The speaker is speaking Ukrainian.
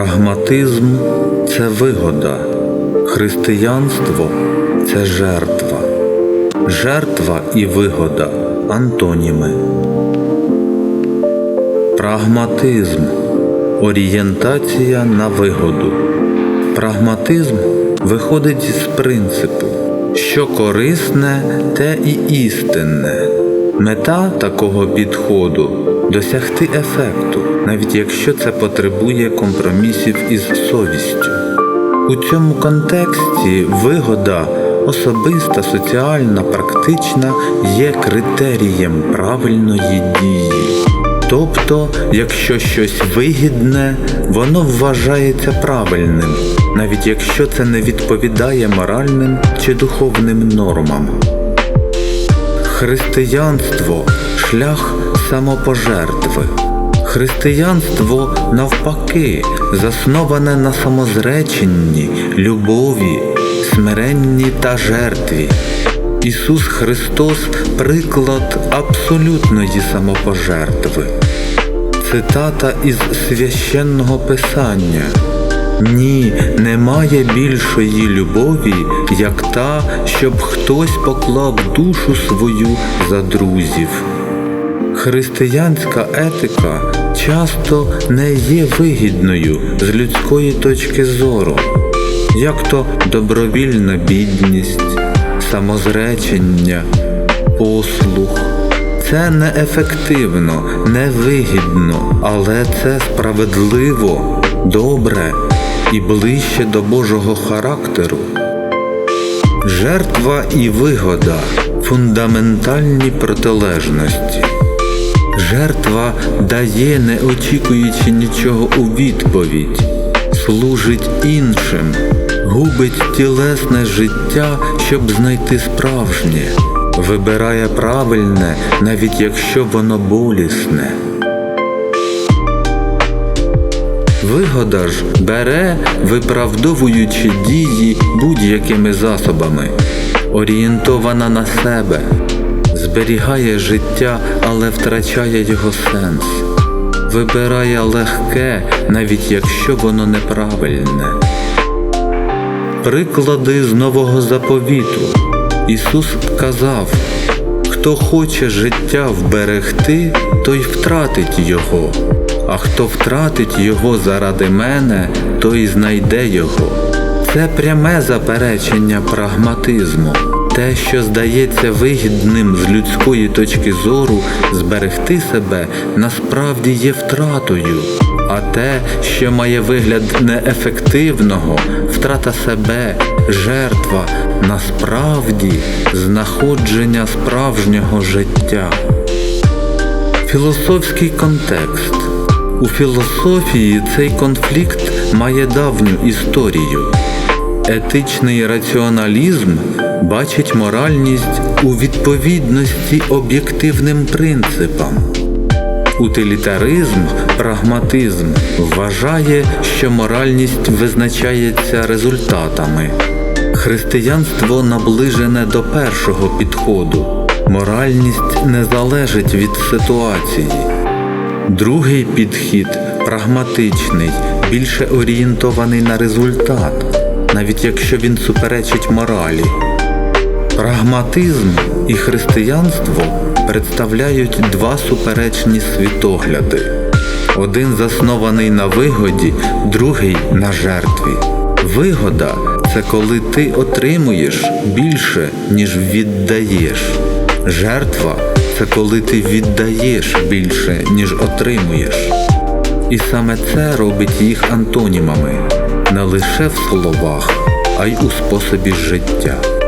Прагматизм це вигода, християнство це жертва. Жертва і вигода антоніми. Прагматизм орієнтація на вигоду. Прагматизм виходить з принципу, що корисне, те і істинне. Мета такого підходу досягти ефекту, навіть якщо це потребує компромісів із совістю. У цьому контексті вигода особиста, соціальна, практична є критерієм правильної дії. Тобто, якщо щось вигідне, воно вважається правильним, навіть якщо це не відповідає моральним чи духовним нормам. Християнство шлях самопожертви. Християнство навпаки засноване на самозреченні, любові, смиренні та жертві. Ісус Христос приклад абсолютної самопожертви. Цитата із священного Писання. Ні, немає більшої любові, як та, щоб хтось поклав душу свою за друзів. Християнська етика часто не є вигідною з людської точки зору, як то добровільна бідність, самозречення, послух. Це неефективно, невигідно, але це справедливо, добре і ближче до Божого характеру. Жертва і вигода фундаментальні протилежності. Жертва дає, не очікуючи нічого у відповідь, служить іншим, губить тілесне життя, щоб знайти справжнє, вибирає правильне, навіть якщо воно болісне. Вигода ж бере, виправдовуючи дії будь-якими засобами, орієнтована на себе, зберігає життя, але втрачає його сенс, вибирає легке, навіть якщо воно неправильне. Приклади з нового заповіту. Ісус казав, хто хоче життя вберегти, той втратить його, а хто втратить його заради мене, той знайде його. Це пряме заперечення прагматизму. Те, що здається вигідним з людської точки зору, зберегти себе насправді є втратою, а те, що має вигляд неефективного, втрата себе, жертва, насправді знаходження справжнього життя. Філософський контекст. У філософії цей конфлікт має давню історію. Етичний раціоналізм бачить моральність у відповідності об'єктивним принципам. Утилітаризм, прагматизм вважає, що моральність визначається результатами. Християнство наближене до першого підходу. Моральність не залежить від ситуації. Другий підхід прагматичний, більше орієнтований на результат, навіть якщо він суперечить моралі. Прагматизм і християнство представляють два суперечні світогляди. Один заснований на вигоді, другий на жертві. Вигода це коли ти отримуєш більше, ніж віддаєш. Жертва це коли ти віддаєш більше, ніж отримуєш. І саме це робить їх антонімами не лише в словах, а й у способі життя.